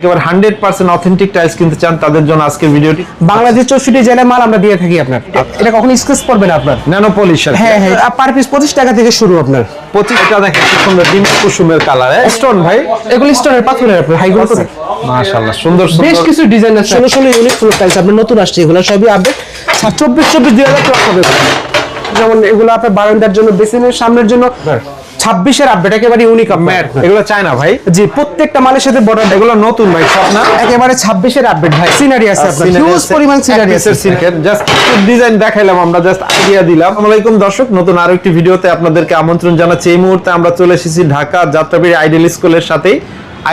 একেবারে hundred percent authentic tiles কিনতে চান তাদের জন্য আজকের ভিডিওটি। বাংলাদেশ চৌষট্টি জেলায় মাল আমরা দিয়ে থাকি আপনার। এটা কখনো স্কেচ পড়বে না আপনার ন্যানো পলিশ হ্যাঁ হ্যাঁ পার পিস পঁচিশ টাকা থেকে শুরু আপনার। পঁচিশ এটা দেখেন কি সুন্দর ডিম কুসুমের কালার স্টোন ভাই। এগুলো স্টোনের পাথরের আপনার হাইগুলো মাশাআল্লাহ সুন্দর বেশ কিছু ডিজাইন আছে। ষোলো ষোলো ইউনিক ফ্লোর টাইলস আপনার নতুন আসছে এগুলো সবই আপডেট চব্বিশ চব্বিশ দুই হাজার হবে। যেমন এগুলো আপনার বারান্দার জন্য বেসিনের সামনের জন্য। ছাব্বিশের আপডেট একেবারে ইউনিক ম্যাট এগুলো চায় না ভাই। জি প্রত্যেকটা মালের সাথে বর্ডার এগুলো নতুন ভাই সব না? একেবারে ছাব্বিশের আপডেট ভাই। সিনারি আছে আপনার হিউজ পরিমাণ সিনারি আছে জাস্ট ডিজাইন দেখাইলাম আমরা জাস্ট আইডিয়া দিলাম। আসসালামু আলাইকুম দর্শক নতুন আরও একটি ভিডিওতে আপনাদেরকে আমন্ত্রণ জানাচ্ছি। এই মুহূর্তে আমরা চলে এসেছি ঢাকা যাত্রাবাড়ি আইডিয়াল স্কুলের সাথেই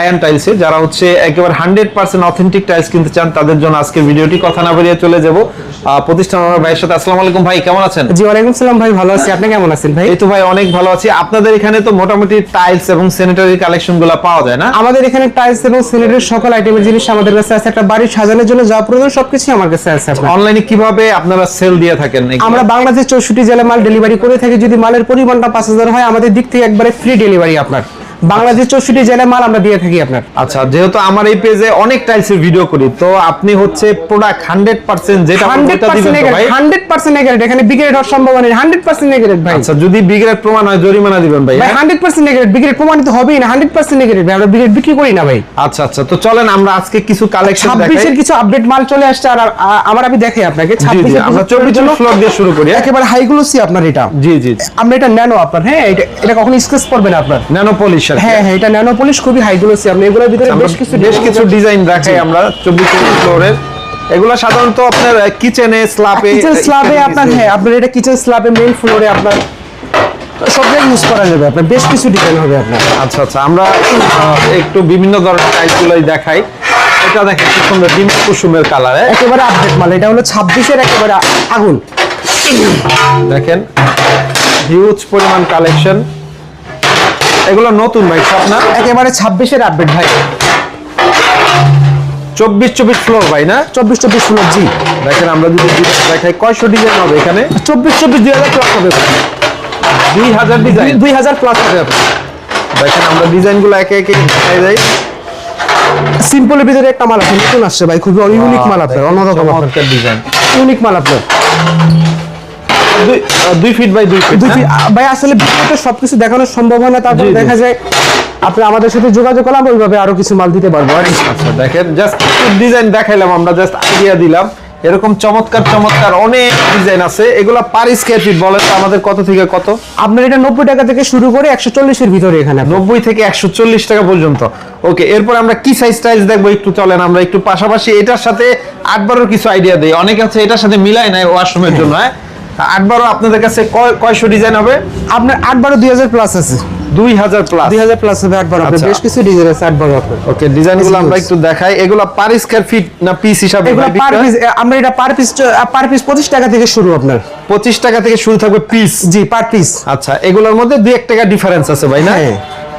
আয়ান টাইলসে যারা হচ্ছে একেবারে হান্ড্রেড পার্সেন্ট অথেন্টিক টাইলস কিনতে চান তাদের জন্য আজকে ভিডিওটি। কথা না বেরিয়ে চলে যাব। প্রতিষ্ঠান আমার ভাইয়ের সাথে। আসসালামু আলাইকুম ভাই কেমন আছেন? জি ওয়ালাইকুম সালাম ভাই ভালো আছি। আপনি কেমন আছেন ভাই? এই তো ভাই অনেক ভালো আছি। আপনাদের এখানে তো মোটামুটি টাইলস এবং স্যানিটারি কালেকশনগুলা পাওয়া যায় না? আমাদের এখানে টাইলস এবং সিলেটের সকল আইটেমের জিনিস আমাদের কাছে আছে। একটা বাড়ি সাজানোর জন্য যা প্রয়োজন সবকিছু আমার কাছে আছে অনলাইনে কীভাবে আপনারা সেল দিয়ে থাকেন আমরা বাংলাদেশ চৌষট্টি জেলায় মাল ডেলিভারি করে থাকি। যদি মালের পরিমাণটা পাঁচ হাজার হয় আমাদের দিক থেকে একবারে ফ্রি ডেলিভারি আপনার। বাংলাদেশ চৌষট্টি জেলায় মাল আমরা দিয়ে থাকি আপনার। আচ্ছা যেহেতু আমার এই পেজে অনেক টাইলসের ভিডিও করি তো আপনি হচ্ছে প্রোডাক্ট হান্ড্রেড পার্সেন্ট যেটা হান্ড্রেড পার্সেন্ট এগারেট এখানে বিগ্রেড হওয়ার সম্ভাবনা নেই হান্ড্রেড পার্সেন্ট এগারেট ভাই। আচ্ছা যদি বিগ্রেড প্রমাণ হয় জরিমানা দিবেন ভাই? হান্ড্রেড পার্সেন্ট এগারেট বিগ্রেড প্রমাণিত হবেই না হান্ড্রেড পার্সেন্ট এগারেট ভাই আমরা বিগ্রেড বিক্রি করি না ভাই। আচ্ছা আচ্ছা তো চলেন আমরা আজকে কিছু কালেকশন ছাব্বিশের কিছু আপডেট মাল চলে আসছে আর আমার আমি দেখাই আপনাকে জি আমরা চব্বিশ ফ্লোর দিয়ে শুরু করি হ্যাঁ? একেবারে হাইগুলোসি আপনার এটা। জি জি আমরা এটা ন্যানো আপনার হ্যাঁ এটা এটা কখনো স্কেচ করবে না আপনার। ন্যানো পলিশ হ্যাঁ হ্যাঁ এটা ন্যানো পলিশ খুবই হাইগুলোসি আপনি এগুলোর ভিতরে বেশ কিছু বেশ কিছু ডিজাইন দেখাই আমরা চব্বিশ ফ্লোরের এগুলো সাধারণত আপনার কিচেনে স্ল্যাবে কিচেন স্ল্যাবে আপনার হ্যাঁ আপনার এটা কিচেন স্ল্যাবে মেইন ফ্লোরে আপনার সব জায়গায় ইউজ করা যাবে আপনার বেশ কিছু ডিজাইন হবে আপনার। আচ্ছা আচ্ছা আমরা একটু বিভিন্ন ধরনের টাইলস গুলোই দেখাই। এটা দেখেন কি সুন্দর ডিম কুসুমের কালার একেবারে আপডেট মাল এটা হলো ছাব্বিশের একেবারে আগুন। দেখেন হিউজ পরিমাণ কালেকশন এগুলো নতুন ভাই সব না? একেবারে ছাব্বিশের আপডেট ভাই। চব্বিশ চব্বিশ ফ্লোর ভাই না? চব্বিশ চব্বিশ ফ্লোর জি। দেখেন আমরা যদি দেখাই কয়শো ডিজাইন হবে এখানে? চব্বিশ চব্বিশ দুই হাজার প্লাস হবে দুই হাজার ডিজাইন দুই হাজার প্লাস হবে। দেখেন আমরা ডিজাইনগুলো একে একে দেখাই যাই সিম্পলের ভিতরে একটা মাল আছে নতুন আসছে ভাই খুবই ইউনিক মাল আপনার অন্যরকম ডিজাইন ইউনিক মাল আপনার। দুই ফিট বাই দুই ফিট দুই ভাই আসলে ভিডিওতে সবকিছু দেখানো সম্ভব হয় না তারপর। দেখা যায় আপনি আমাদের সাথে যোগাযোগ করলাম ওইভাবে আরও কিছু মাল দিতে পারব। আচ্ছা দেখেন জাস্ট ডিজাইন দেখাইলাম আমরা জাস্ট আইডিয়া দিলাম। এরকম চমৎকার চমৎকার অনেক ডিজাইন আছে। এগুলা পার স্কয়ার ফিট বলেন আমাদের কত থেকে কত? আপনার এটা নব্বই টাকা থেকে শুরু করে একশো চল্লিশের ভিতরে এখানে নব্বই থেকে একশো চল্লিশ টাকা পর্যন্ত। ওকে এরপর আমরা কি সাইজ টাইজ দেখব একটু চলেন আমরা একটু পাশাপাশি এটার সাথে আট বারোর কিছু আইডিয়া দিই। অনেকে আছে এটার সাথে মিলাই নাই ওয়াশরুমের জন্য হ্যাঁ? আট বারো আপনাদের কাছে কয়শো ডিজাইন হবে? আপনার আট বারো দুই হাজার প্লাস আছে। দুই হাজার প্লাস দুই হাজার প্লাস হবে আট আপনার আচ্ছা। বেশ কিছু ডিজাইন আছে আট আপনার। ওকে ডিজাইন আমরা একটু দেখাই। এগুলো পার স্কয়ার ফিট না পিস হিসাবে এগুলো পার পিস আমরা এটা পার পিস পার পিস পঁচিশ টাকা থেকে শুরু আপনার। পঁচিশ টাকা থেকে শুরু থাকবে পিস জি পার পিস আচ্ছা এগুলোর মধ্যে দুই এক টাকা ডিফারেন্স আছে ভাই না? হ্যাঁ।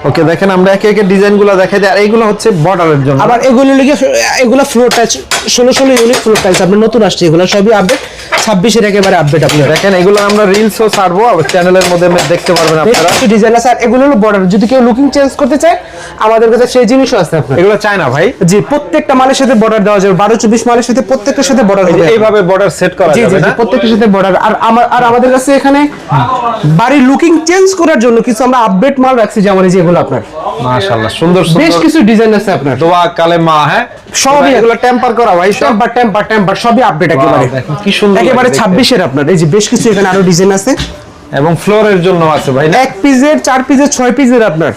ওকে দেখেন আমরা একে একে ডিজাইনগুলো দেখাই দিই। আর এইগুলো হচ্ছে বর্ডারের জন্য। আবার এগুলো লিগে এগুলো ফ্লোর টাচ ষোলো ষোলো ইউনিট ফ্লোর টাচ আপনার নতুন আসছে এগুলো সবই আপডেট ছাব্বিশের একেবারে আপডেট আপনার। দেখেন এগুলো আমরা রিলসও ছাড়বো চ্যানেলের মধ্যে দেখতে পারবেন আপনারা। কিছু ডিজাইন আছে আর এগুলো হলো বর্ডার যদি কেউ লুকিং চেঞ্জ করতে চায় আমাদের কাছে সেই জিনিসও আছে আপনার। এগুলো চায় না ভাই। জি প্রত্যেকটা মালের সাথে বর্ডার দেওয়া যাবে। বারো চব্বিশ মালের সাথে প্রত্যেকটার সাথে বর্ডার হবে। এইভাবে বর্ডার সেট করা যাবে জি, না? প্রত্যেকটার সাথে বর্ডার আর আমার আর আমাদের কাছে এখানে বাড়ির লুকিং চেঞ্জ করার জন্য কিছু আমরা আপডেট মাল রাখছি যেমন এই যে এগুলো আপনার? মাশাআল্লাহ সুন্দর বেশ কিছু ডিজাইন আছে আপনার। দোয়া কালেমা হ্যাঁ? সবই এগুলো টেম্পার করা ভাই টেম্পার টেম্পার টেম্পার সবই আপডেট একেবারে। কি সুন্দর একেবারে লাগে দেখতে। ছাব্বিশের আপনার। এই যে বেশ কিছু এখানে আরও ডিজাইন আছে। এবং ফ্লোরের জন্য আছে ভাই এক পিসের চার পিসের ছয় পিসের আপনার।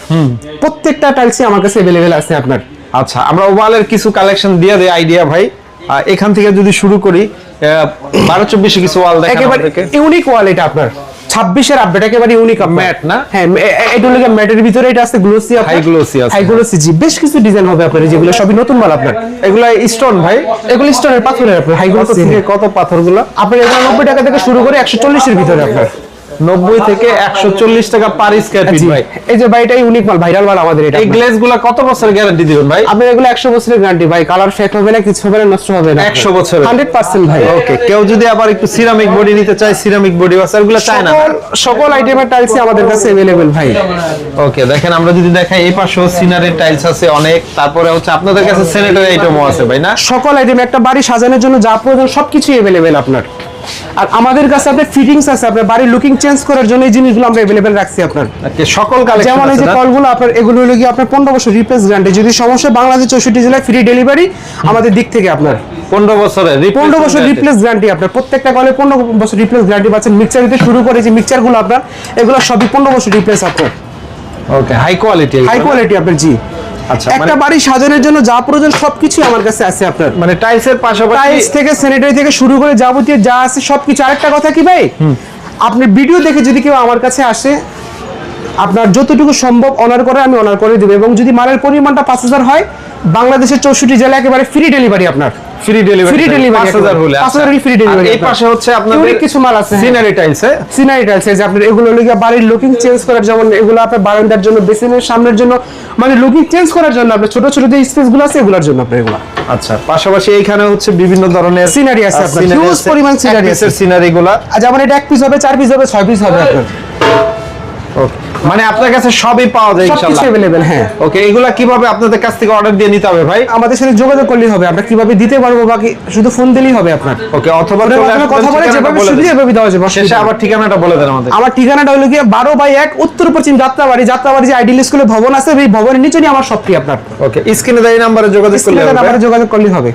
প্রত্যেকটা টাইলসই আমার কাছে অ্যাভেলেবেল আছে আপনার। আচ্ছা আমরা ওয়ালের কিছু কালেকশন দিয়ে দেই আইডিয়া ভাই। এখান থেকে যদি শুরু করি বারো চব্বিশে কিছু ওয়াল দেখেন একেবারে ইউনিক ওয়াল এটা আপনার। ছাব্বিশের আপডেট একেবারে ইউনিক ম্যাট না? হ্যাঁ এটা হলো ম্যাটের ভিতরে এটা আছে গ্লোসি হাই গ্লোসি আছে। হাই গ্লোসি জি বেশ কিছু ডিজাইন হবে আপনার যেগুলো সবই নতুন মাল আপনার। এগুলো স্টোন ভাই। এগুলো স্টোনের পাথরের আপনার হাই কত গ্লোসি কত পাথরগুলো? আপনার এগুলো নব্বই টাকা থেকে শুরু করে একশো চল্লিশের ভিতরে আপনার। নব্বই থেকে একশো চল্লিশ টাকা পার স্কয়ার ফিট ভাই। এই যে ভাই এটা ইউনিক মাল ভাইরাল মাল আমাদের এটা। এই কত গ্যারান্টি দিবেন ভাই? আপনি এগুলো একশো বছরের গ্যারান্টি ভাই। কালার ফেক হবে না কিছু হবে না নষ্ট হবে না। 100 বছরের। হান্ড্রেড পার্সেন্ট ভাই। ওকে কেউ যদি আবার একটু সিরামিক বডি নিতে চায় সিরামিক বডি ওয়াসারগুলো চায় না সকল আইটেমের টাইলসই আমাদের কাছে অ্যাভেলেবেল ভাই। ওকে দেখেন আমরা যদি দেখাই এই পাশেও সিনারের টাইলস আছে অনেক। তারপরে হচ্ছে আপনাদের কাছে স্যানিটারি আইটেমও আছে ভাই না? সকল আইটেম একটা বাড়ি সাজানোর জন্য যা প্রয়োজন সবকিছু অ্যাভেলেবেল আপনার। আর আমাদের কাছে আপনার ফিটিংস আছে আপনার বাড়ির লুকিং চেঞ্জ করার জন্য এই জিনিসগুলো আমরা অ্যাভেলেবেল রাখছি আপনার। Okay, সকল কালেকশন যেমন এই যে কলগুলো আপনার এগুলো হলো গিয়ে আপনার পনেরো বছর রিপ্লেস গ্যারান্টি যদি সমস্যা বাংলাদেশ চৌষট্টি জেলায় ফ্রি ডেলিভারি আমাদের দিক থেকে আপনার। 15 বছরের পনেরো বছর রিপ্লেস গ্যারান্টি আপনার। প্রত্যেকটা কলে পনেরো বছর রিপ্লেস গ্যারান্টি পাচ্ছেন। মিক্সার দিতে শুরু করে যে মিক্সারগুলো আপনার এগুলো সবই পনেরো বছর রিপ্লেস আপনার। Okay high quality high quality আপনার জি। আচ্ছা একটা মানে- বাড়ি সাজানোর জন্য যা প্রয়োজন সবকিছু আমার কাছে আছে আপনার। মানে টাইলসের পাশাপাশি টাইলস থেকে স্যানিটারি থেকে শুরু করে যাবতীয় যা আছে সবকিছু। আরেকটা কথা কি ভাই? আপনি ভিডিও দেখে যদি কেউ আমার কাছে আসে আপনার যতটুকু সম্ভব অনার করে আমি অনার করে দেবো। এবং যদি মালের পরিমাণটা পাঁচ হাজার হয় বাংলাদেশের চৌষট্টি জেলা একেবারে ফ্রি ডেলিভারি আপনার। ফ্রি ডেলিভারি Free delivery 5000 হলে পাঁচ হাজারই free delivery আর এই পাশে হচ্ছে আপনাদের কিছু মাল আছে। সিনারি টাইলস সিনারি টাইলস যে আপনার এগুলো হলো বাড়ির লুকিং চেঞ্জ করার যেমন এগুলো আপনার বারান্দার জন্য বেসিনের সামনের জন্য মানে লুকিং চেঞ্জ করার জন্য আপনার ছোট ছোট যে স্পেসগুলো আছে এগুলোর জন্য আপনার এগুলো। আচ্ছা পাশাপাশি এইখানে হচ্ছে বিভিন্ন ধরনের Scenery আছে আপনার, huge পরিমাণ আছে। সিনারি গুলা। আর যেমন এটা এক পিস হবে চার পিস হবে ছয় পিস হবে আপনার। Okay. মানে আপনার কাছে সবই পাওয়া যায় ইনশাআল্লাহ সবকিছু অ্যাভেলেবেল হ্যাঁ। ওকে এগুলা কীভাবে আপনাদের কাছ থেকে অর্ডার দিয়ে নিতে হবে ভাই? আমাদের সাথে যোগাযোগ করলেই হবে আমরা কীভাবে দিতে পারব বাকি শুধু ফোন দিলেই হবে আপনার। ওকে অথবা কথা বলে ঠিকানাটা যেভাবে দেন। এভাবে দেওয়া যাবে শেষে আবার ঠিকানাটা বলে দেন আমাদের। আমার ঠিকানাটা হলো গিয়ে বারো বাই এক উত্তর পশ্চিম যাত্রাবাড়ি যাত্রাবাড়ি যে আইডিয়াল স্কুলে ভবন আছে এই ভবনের নিচেই আমার সবটি আপনার। ওকে স্ক্রিনে দেয় নাম্বারে যোগাযোগ করলে হবে। যোগাযোগ করলেই হবে।